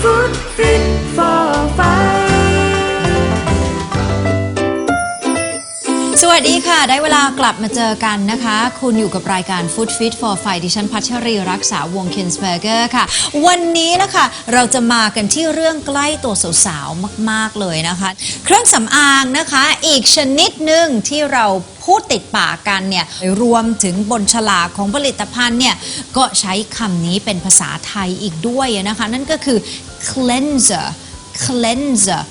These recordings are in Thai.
Food สวัสดีค่ะ ได้เวลากลับมาเจอกันนะคะ คุณอยู่กับรายการ Food Fit for Fight ดิฉันพัชรีรักษาวงเคนสเบอร์เกอร์ค่ะ วันนี้นะคะเราจะมากันที่เรื่องใกล้ตัวสาวๆมากๆเลยนะคะ เครื่องสำอางนะคะ อีกชนิดหนึ่งที่เราพูดติดปากกันเนี่ยรวมถึงบนฉลากของผลิตภัณฑ์เนี่ยก็ใช้คำนี้เป็นภาษาไทยอีกด้วยนะคะ นั่นก็คือ cleanser cleanser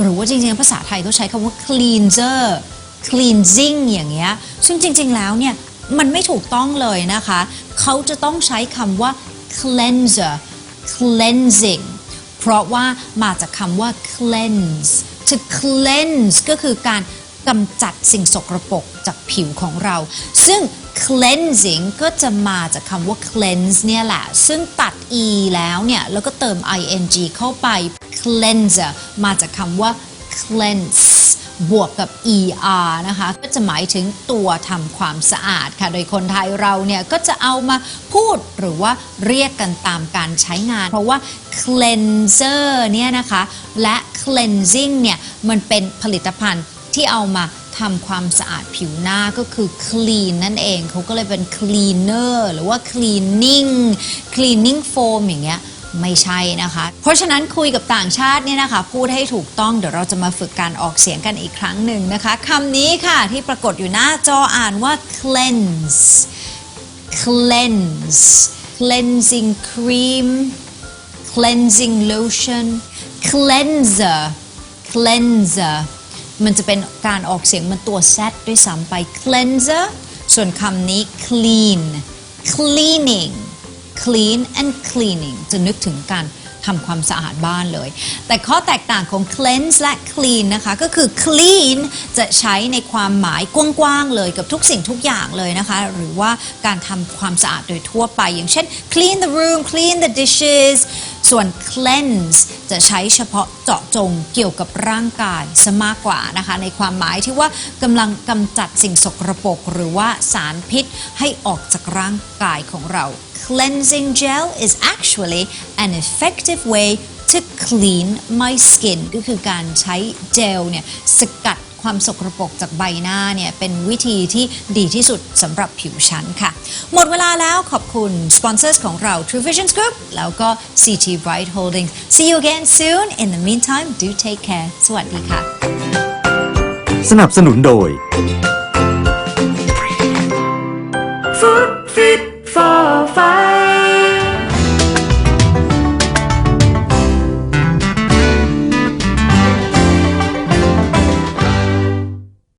หรือว่าจริงๆภาษาไทยเขาใช้คำว่า cleanser cleansing อย่างเงี้ย ซึ่งจริง ๆ แล้วเนี่ย มันไม่ถูกต้องเลยนะคะ เขาจะต้องใช้คำว่า cleanser cleansing เพราะว่ามาจากคำว่า cleanse to cleanse ก็คือการกำจัดสิ่งสกรปรกจากผิวของเรา ซึ่ง cleansing ก็จะมาจากคำว่า cleanse เนี่ยแหละ ซึ่งตัด e แล้วเนี่ย แล้วก็เติม ing เข้าไป cleanser มาจากคำว่า cleanse บวกกับ er นะคะ ก็จะหมายถึงตัวทำความสะอาดค่ะ โดยคนไทยเราเนี่ยก็จะเอามาพูดหรือว่าเรียกกันตามการใช้งาน เพราะว่า cleanser เนี่ยนะคะ และ cleansing เนี่ย มันเป็นผลิตภัณฑ์ที่เอามาทำความสะอาดผิวหน้าก็คือ clean นั่นเองเขาก็เลยเป็น cleaner หรือว่า cleaning cleaning foam อย่างเงี้ย ไม่ใช่นะคะ เพราะฉะนั้นคุยกับต่างชาติเนี่ยนะคะพูดให้ถูกต้องเดี๋ยวเราจะมาฝึกการออกเสียงกันอีกครั้งหนึ่งนะคะคำนี้ค่ะที่ปรากฏอยู่หน้าจออ่านว่า cleanse cleanse cleansing cream cleansing lotion cleanser cleanser มันจะเป็นการออกเสียงมันตัว Z ด้วยซ้ำไป cleanser ส่วนคำนี้ clean cleaning clean and cleaning จะนึกถึงการทำความสะอาดบ้านเลย แต่ข้อแตกต่างของ cleanse และ clean นะคะก็คือ clean จะใช้ในความหมายกว้างๆเลยกับทุกสิ่งทุกอย่างเลยนะคะ หรือว่าการทำความสะอาดโดยทั่วไป อย่างเช่น clean the room clean the dishes ส่วน cleanse จะใช้เฉพาะเจาะจงเกี่ยวกับร่างกายซะมากกว่านะคะ ในความหมายที่ว่ากำลังกำจัดสิ่งสกรปรกหรือว่าสารพิษให้ออกจากร่างกายของเรา Cleansing gel is actually an effective way to clean my skin ก็คือการใช้เจลเนี่ยสกัด ความสกรปรกจากใบหน้าเนี่ยเป็นวิธีที่ดีที่สุดสำหรับผิวฉันค่ะ หมดเวลาแล้วขอบคุณสปอนเซอร์ของเรา True Visions Group แล้วก็ CT Bright Holdings See you again soon in the meantime do take care สวัสดีค่ะ สนับสนุนโดย Food Fit for Fight